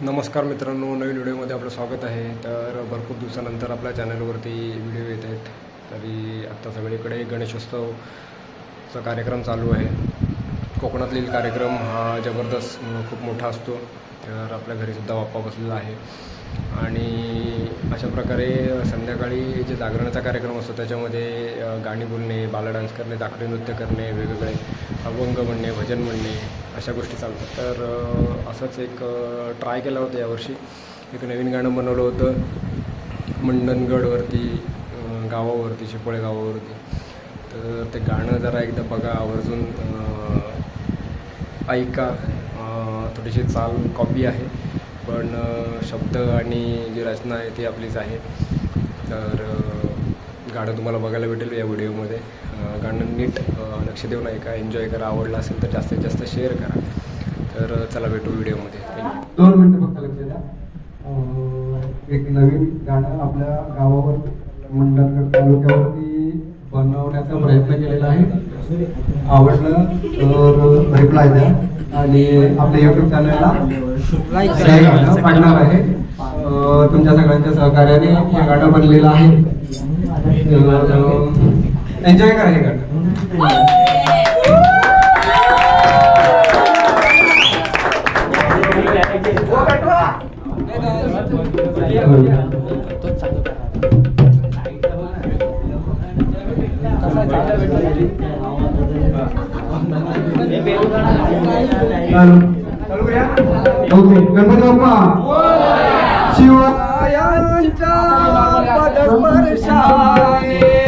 नमस्कार मित्रांनो नवीन व्हिडिओमध्ये आपलं स्वागत आहे. तर भरपूर दिवसानंतर आपल्या चॅनलवरती व्हिडिओ येत आहेत. तरी आत्ता सगळीकडे गणेशोत्सवचा कार्यक्रम चालू आहे. कोकणातील कार्यक्रम हा जबरदस्त खूप मोठा असतो. तर आपल्या घरीसुद्धा बाप्पा बसलेला आहे. आणि अशा प्रकारे संध्याकाळी जे जागरणाचा कार्यक्रम असतो त्याच्यामध्ये गाणी बोलणे बाला डान्स करणे दाखले नृत्य करणे वेगवेगळे अभंग म्हणणे भजन म्हणणे अशा गोष्टी चालतात. तर असंच एक ट्राय केला होता यावर्षी. एक नवीन गाणं बनवलं होतं. मंडणगडवरती गावावरती शिपोळे गावावरती. तर ते गाणं जरा एकदा बघा आवर्जून ऐका. थोडीशी चाल कॉपी आहे. पण शब्द आणि जी रचना आहे ती आपलीच आहे. तर गाणं तुम्हाला बघायला भेटेल या व्हिडिओमध्ये. गाणं नीट लक्ष देऊन ऐका. एन्जॉय करा. आवडलं असेल तर जास्तीत जास्त शेअर करा. तर चला भेटू व्हिडिओमध्ये. थँक्यू दोन मिनिटं फक्त लक्ष द्या. एक नवीन गाणं आपल्या गावावर मंडणगड तालुक्यावरती बनवण्याचा प्रयत्न केलेला आहे. आवडलं तर रिप्लाय द्या. आणि आपल्या युट्यूब चॅनलला पाडणार आहे. तुमच्या सगळ्यांच्या सहकार्याने हे गाणं बनलेलं आहे. एन्जॉय करा हे गाणं? ओके. गणपती बाप्पा. शिवरायांच्या पदस्पर्शाने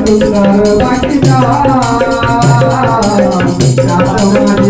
राहिला सुंदर